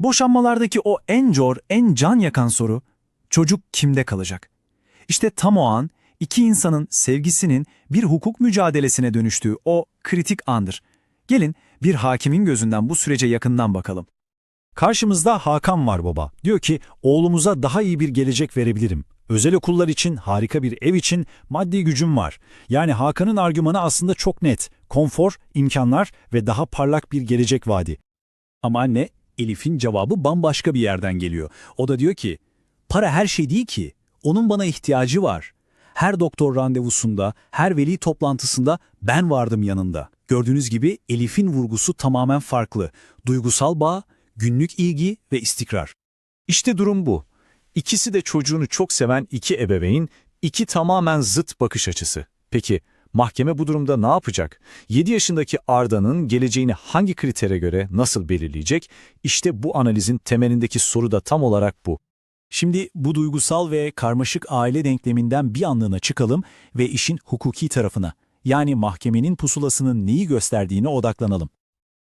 Boşanmalardaki o en zor, en can yakan soru, çocuk kimde kalacak? İşte tam o an iki insanın sevgisinin bir hukuk mücadelesine dönüştüğü o kritik andır. Gelin bir hakimin gözünden bu sürece yakından bakalım. Karşımızda Hakan var baba. Diyor ki oğlumuza daha iyi bir gelecek verebilirim. Özel okullar için, harika bir ev için maddi gücüm var. Yani Hakan'ın argümanı aslında çok net. Konfor, imkanlar ve daha parlak bir gelecek vaadi. Ama anne, Elif'in cevabı bambaşka bir yerden geliyor. O da diyor ki, para her şey değil ki. Onun bana ihtiyacı var. Her doktor randevusunda, her veli toplantısında ben vardım yanında. Gördüğünüz gibi Elif'in vurgusu tamamen farklı. Duygusal bağ, günlük ilgi ve istikrar. İşte durum bu. İkisi de çocuğunu çok seven iki ebeveyn, iki tamamen zıt bakış açısı. Peki mahkeme bu durumda ne yapacak? 7 yaşındaki Arda'nın geleceğini hangi kritere göre nasıl belirleyecek? İşte bu analizin temelindeki soru da tam olarak bu. Şimdi bu duygusal ve karmaşık aile denkleminden bir anlığına çıkalım ve işin hukuki tarafına, yani mahkemenin pusulasının neyi gösterdiğine odaklanalım.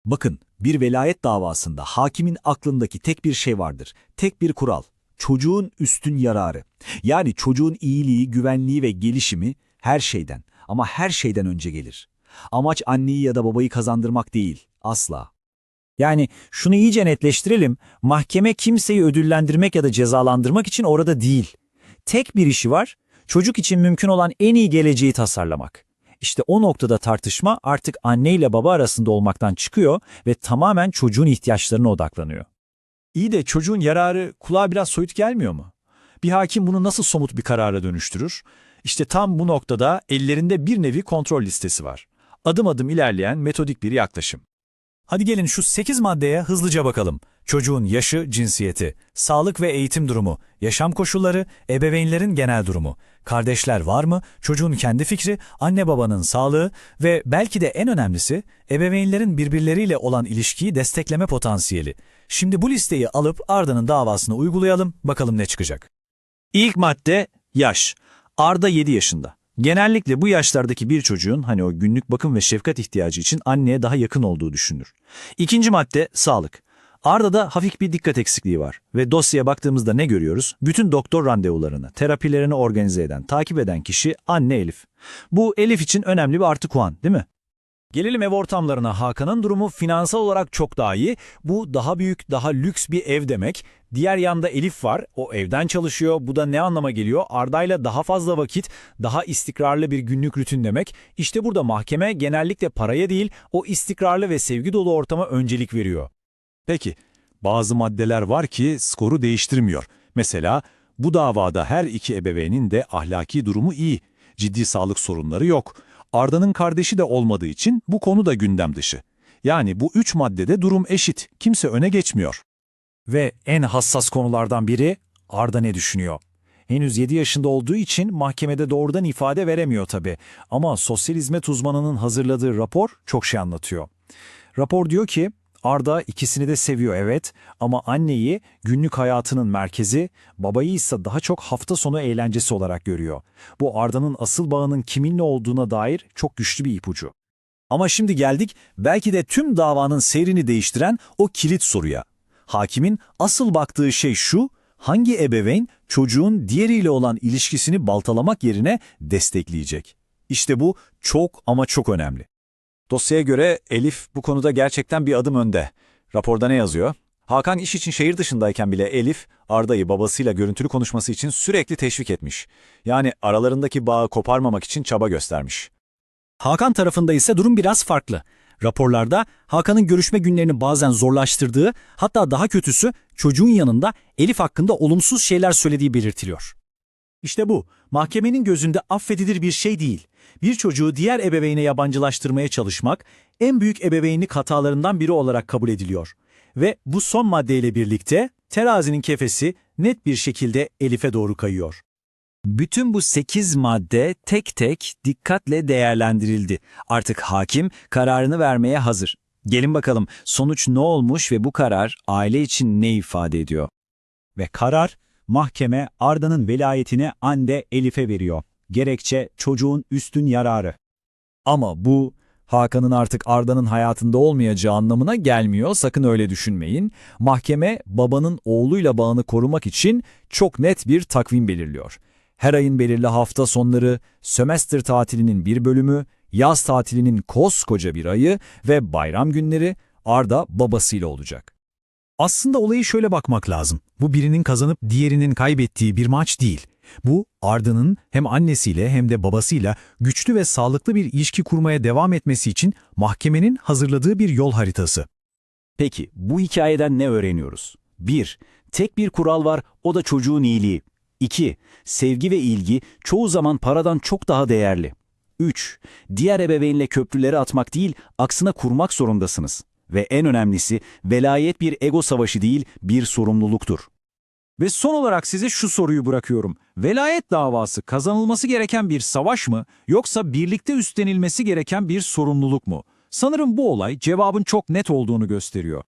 Bakın, bir velayet davasında hakimin aklındaki tek bir şey vardır, tek bir kural. Çocuğun üstün yararı. Yani çocuğun iyiliği, güvenliği ve gelişimi her şeyden ama her şeyden önce gelir. Amaç anneyi ya da babayı kazandırmak değil, asla. Yani şunu iyice netleştirelim, mahkeme kimseyi ödüllendirmek ya da cezalandırmak için orada değil. Tek bir işi var, çocuk için mümkün olan en iyi geleceği tasarlamak. İşte o noktada tartışma artık anne ile baba arasında olmaktan çıkıyor ve tamamen çocuğun ihtiyaçlarına odaklanıyor. İyi de çocuğun yararı kulağa biraz soyut gelmiyor mu? Bir hakim bunu nasıl somut bir karara dönüştürür? İşte tam bu noktada ellerinde bir nevi kontrol listesi var. Adım adım ilerleyen metodik bir yaklaşım. Hadi gelin şu 8 maddeye hızlıca bakalım. Çocuğun yaşı, cinsiyeti, sağlık ve eğitim durumu, yaşam koşulları, ebeveynlerin genel durumu, kardeşler var mı, çocuğun kendi fikri, anne babanın sağlığı ve belki de en önemlisi ebeveynlerin birbirleriyle olan ilişkiyi destekleme potansiyeli. Şimdi bu listeyi alıp Arda'nın davasını uygulayalım, bakalım ne çıkacak. İlk madde yaş. Arda 7 yaşında. Genellikle bu yaşlardaki bir çocuğun hani o günlük bakım ve şefkat ihtiyacı için anneye daha yakın olduğu düşünülür. İkinci madde sağlık. Arda'da hafif bir dikkat eksikliği var ve dosyaya baktığımızda ne görüyoruz? Bütün doktor randevularını, terapilerini organize eden, takip eden kişi anne Elif. Bu Elif için önemli bir artı puan değil mi? Gelelim ev ortamlarına. Hakan'ın durumu finansal olarak çok daha iyi. Bu daha büyük, daha lüks bir ev demek. Diğer yanda Elif var. O evden çalışıyor. Bu da ne anlama geliyor? Arda'yla daha fazla vakit, daha istikrarlı bir günlük rutin demek. İşte burada mahkeme genellikle paraya değil, o istikrarlı ve sevgi dolu ortama öncelik veriyor. Peki, bazı maddeler var ki skoru değiştirmiyor. Mesela bu davada her iki ebeveynin de ahlaki durumu iyi. Ciddi sağlık sorunları yok. Arda'nın kardeşi de olmadığı için bu konu da gündem dışı. Yani bu üç maddede durum eşit. Kimse öne geçmiyor. Ve en hassas konulardan biri Arda ne düşünüyor? Henüz 7 yaşında olduğu için mahkemede doğrudan ifade veremiyor tabii. Ama sosyal hizmet uzmanının hazırladığı rapor çok şey anlatıyor. Rapor diyor ki Arda ikisini de seviyor evet ama anneyi günlük hayatının merkezi, babayı ise daha çok hafta sonu eğlencesi olarak görüyor. Bu Arda'nın asıl bağının kiminle olduğuna dair çok güçlü bir ipucu. Ama şimdi geldik belki de tüm davanın seyrini değiştiren o kilit soruya. Hakimin asıl baktığı şey şu, hangi ebeveyn çocuğun diğeriyle olan ilişkisini baltalamak yerine destekleyecek? İşte bu çok ama çok önemli. Dosyaya göre Elif bu konuda gerçekten bir adım önde. Raporda ne yazıyor? Hakan iş için şehir dışındayken bile Elif, Arda'yı babasıyla görüntülü konuşması için sürekli teşvik etmiş. Yani aralarındaki bağı koparmamak için çaba göstermiş. Hakan tarafında ise durum biraz farklı. Raporlarda Hakan'ın görüşme günlerini bazen zorlaştırdığı, hatta daha kötüsü çocuğun yanında Elif hakkında olumsuz şeyler söylediği belirtiliyor. İşte bu, mahkemenin gözünde affedilir bir şey değil. Bir çocuğu diğer ebeveyne yabancılaştırmaya çalışmak, en büyük ebeveynlik hatalarından biri olarak kabul ediliyor. Ve bu son maddeyle birlikte terazinin kefesi net bir şekilde Elif'e doğru kayıyor. Bütün bu 8 madde tek tek dikkatle değerlendirildi. Artık hakim kararını vermeye hazır. Gelin bakalım sonuç ne olmuş ve bu karar aile için ne ifade ediyor? Ve karar mahkeme Arda'nın velayetini Ande Elif'e veriyor. Gerekçe çocuğun üstün yararı. Ama bu Hakan'ın artık Arda'nın hayatında olmayacağı anlamına gelmiyor. Sakın öyle düşünmeyin. Mahkeme babanın oğluyla bağını korumak için çok net bir takvim belirliyor. Her ayın belirli hafta sonları, sömestr tatilinin bir bölümü, yaz tatilinin koskoca bir ayı ve bayram günleri Arda babasıyla olacak. Aslında olayı şöyle bakmak lazım. Bu birinin kazanıp diğerinin kaybettiği bir maç değil. Bu Arda'nın hem annesiyle hem de babasıyla güçlü ve sağlıklı bir ilişki kurmaya devam etmesi için mahkemenin hazırladığı bir yol haritası. Peki bu hikayeden ne öğreniyoruz? 1. Tek bir kural var o da çocuğun iyiliği. 2. Sevgi ve ilgi çoğu zaman paradan çok daha değerli. 3. Diğer ebeveynle köprüleri atmak değil aksına kurmak zorundasınız. Ve en önemlisi velayet bir ego savaşı değil bir sorumluluktur. Ve son olarak size şu soruyu bırakıyorum. Velayet davası kazanılması gereken bir savaş mı yoksa birlikte üstlenilmesi gereken bir sorumluluk mu? Sanırım bu olay cevabın çok net olduğunu gösteriyor.